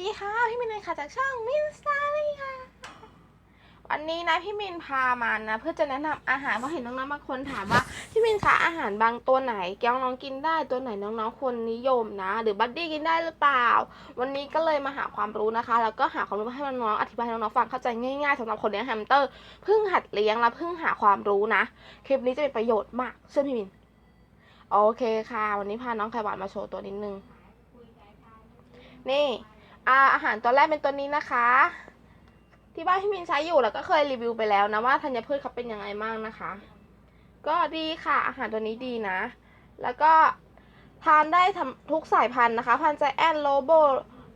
ดีค่ะ พี่มินเลยค่ะจากช่องมินสตารี่ค่ะ วันนี้นะพี่มินพามานะ เพื่อจะแนะนำอาหารเพราะเห็นน้องๆบางคนถามว่าพี่มินคะอาหารบางตัวไหนแก้วน้องกินได้ตัวไหนน้องๆควรนิยมนะ หรือบัดดี้กินได้หรือเปล่า วันนี้ก็เลยมาหาความรู้นะคะ แล้วก็หาความรู้มาให้น้องๆอธิบายให้น้องๆฟังเข้าใจง่ายๆสำหรับคนเลี้ยงแฮมสเตอร์เพิ่งหัดเลี้ยงและเพิ่งหาความรู้นะคลิปนี้จะเป็นประโยชน์มากเชื่อพี่มินโอเคค่ะ วันนี้พาน้องไข่หวานมาโชว์ตัวนิดนึงนี่ อาอาหารตัวแรกเป็นตัวนี้นะคะ ที่บ้านพี่มินใช้อยู่แล้วก็เคยรีวิวไปแล้วนะว่าธัญพืชเขาเป็นยังไงบ้างนะคะ ก็ดีค่ะอาหารตัวนี้ดีนะ แล้วก็ทานได้ท,ทุกสายพันธุ์นะคะ พันธุ์ใจแอนโลโบ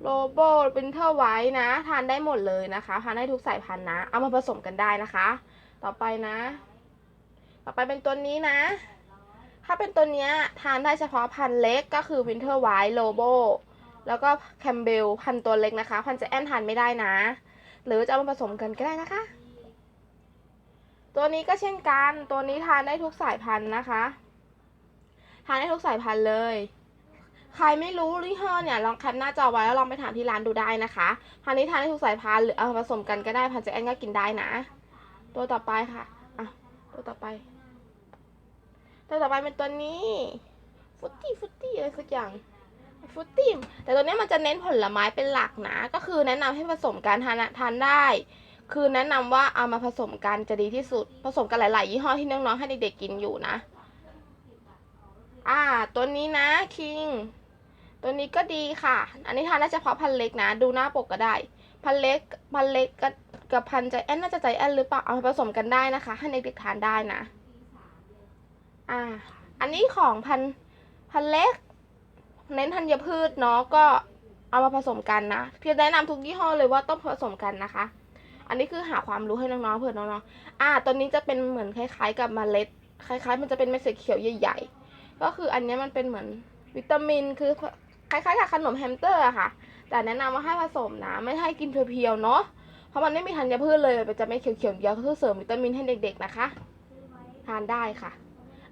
โลโบวินเทอร์ไว้นะ ทานได้หมดเลยนะคะทานได้ทุกสายพันธุ์นะ เอามาผสมกันได้นะคะ ต่อไปนะ ต่อไปเป็นตัวนี้นะ ถ้าเป็นตัวนี้ทานได้เฉพาะพันธุ์เล็กก็คือวินเทอร์ไวท์โลโบ แล้วก็แคมเบลพันตัวเล็กนะคะ พันจะแอนทานไม่ได้นะ หรือจะเอามาผสมกันก็ได้นะคะ ตัวนี้ก็เช่นกัน ตัวนี้ทานได้ทุกสายพันธุ์นะคะ ทานได้ทุกสายพันธุ์เลย ใครไม่รู้ยี่ห้อเนี่ยลองแคปหน้าจอไว้แล้วลองไปถามที่ร้านดูได้นะคะพันนี้ทานได้ทุกสายพันธุ์หรือเอามาผสมกันก็ได้พันจะแอนก็กินได้นะ ตัวต่อไปค่ะอะตัวต่อไป ตัวต่อไปเป็นตัวนี้ฟุตตี้ฟุตตี้อะไรสักอย่าง ฟุตตี้แต่ตัวนี้มันจะเน้นผลไม้เป็นหลักนะ ก็คือแนะนำให้ผสมกันทานทานได้ คือแนะนำว่าเอามาผสมกันจะดีที่สุด ผสมกันหลาย ๆ ยี่ห้อที่น้อง ๆ ให้เด็ก ๆ กินอยู่นะ อ่า ตัวนี้นะคิง ตัวนี้ก็ดีค่ะ อันนี้ทานได้เฉพาะพันเล็กนะ ดูหน้าปกก็ได้ พันเล็ก พันเล็กกับกับพันใจแอนน่าจะใจแอนหรือเปล่า เอามาผสมกันได้นะคะ ให้เด็ก ๆ ทานได้นะ อ่า อันนี้ของพันพันเล็ก เน้นธัญพืชเนาะก็เอามาผสมกันนะเพียงแนะนำทุกยี่ห้อเลยว่าต้องผสมกันนะคะ อันนี้คือหาความรู้ให้น้องๆเผื่อน้องๆอ่าตัวนี้จะเป็นเหมือนคล้ายๆ กับเมล็ด คล้าย ๆ มันจะเป็นเม็ดสีเขียวใหญ่ ๆ ก็คืออันนี้มันเป็นเหมือนวิตามินคือคล้ายๆกับขนมแฮมสเตอร์ค่ะ แต่แนะนำว่าให้ผสมนะ ไม่ให้กินเพียวๆเนาะเพราะมันไม่มีธัญพืชเลยมันจะไม่เขียวๆเดียวก็คือเสริมวิตามินให้เด็ก ๆนะคะ ทานได้ค่ะ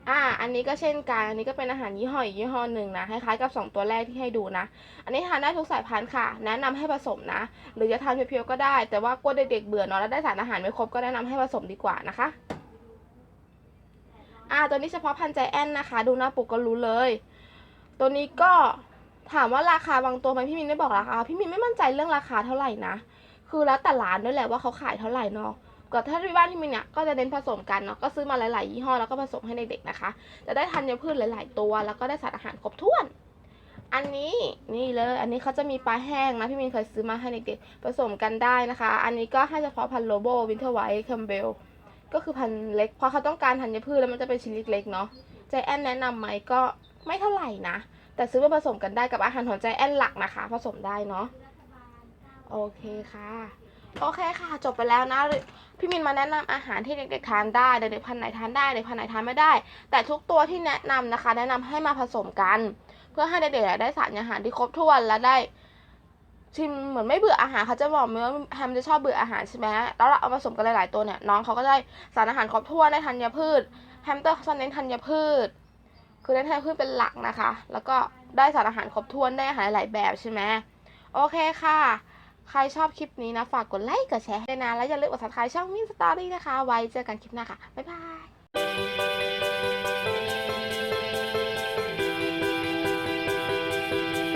อ่า อันนี้ก็เช่นกัน อันนี้ก็เป็นอาหารยี่ห้ออีกยี่ห้อหนึ่งนะ คล้ายๆกับ 2 ตัวแรกที่ให้ดูนะ อันนี้ทานได้ทุกสายพันธุ์ค่ะ แนะนำให้ผสมนะ หรือจะทานเพียวๆก็ได้ แต่ว่ากลัวเด็กๆเบื่อเนาะ แล้วได้สารอาหารไม่ครบก็แนะนำให้ผสมดีกว่านะคะ อ่า ตัวนี้เฉพาะพันธุ์ใจแอนนะคะ ดูหน้าปกก็รู้เลย ตัวนี้ก็ถามว่าราคาบางตัวไหมพี่มินไม่บอกราคา พี่มินไม่มั่นใจเรื่องราคาเท่าไหร่นะ คือแล้วแต่ร้านด้วยแหละว่าเขาขายเท่าไหร่เนาะ ก็ถ้าที่บ้านที่มินเนี่ยก็จะเน้นผสมกันเนาะก็ซื้อมาหลาย ๆ ยี่ห้อแล้วก็ผสมให้เด็กๆนะคะ จะได้ธัญพืชหลาย ๆ ตัว แล้วก็ได้สารอาหารครบถ้วน อันนี้นี่เลย อันนี้เขาจะมีปลาแห้งนะพี่มินเคยซื้อมาให้เด็กๆผสมกันได้นะคะ อันนี้ก็ให้เฉพาะพันโลโบวินเทอร์ไวท์คัมเบลก็คือพันเล็กเพราะเขาต้องการธัญพืชแล้วมันจะเป็นชิ้นเล็กๆเนาะใจแอนแนะนำไหมก็ไม่เท่าไหร่นะ แต่ซื้อมาผสมกันได้กับอาหารของใจแอนหลักนะคะ ผสมได้เนาะโอเคค่ะ โอเคค่ะจบไปแล้วนะพี่มินมาแนะนำอาหารที่เด็กๆทานได้เด็กๆพันไหนทานได้เด็กพันไหนทานไม่ได้ แต่ทุกตัวที่แนะนำนะคะ แนะนำให้มาผสมกัน เพื่อให้เด็กๆได้สารอาหารที่ครบถ้วนและได้ชิมเหมือนไม่เบื่ออาหารเขาจะบอกมว่าแฮมจะชอบเบื่ออาหารใช่ไหมแล้วเราเอาผสมกันหลายๆตัวเนี่ยน้องเขาก็ได้สารอาหารครบถ้วนได้ธัญพืชแฮมเตอร์เขาจะเน้นธัญพืช คือเน้นธัญพืชเป็นหลักนะคะ แล้วก็ได้สารอาหารครบถ้วนได้อาหารหลายแบบใช่ไหมโอเคค่ะ ใครชอบคลิปนี้นะ ฝากกดไลค์ กดแชร์ให้ด้วยนะ แล้วอย่าลืมกด subscribe ช่องมินสตอรี่นะคะ ไว้เจอกันคลิปหน้าค่ะ บ๊ายบาย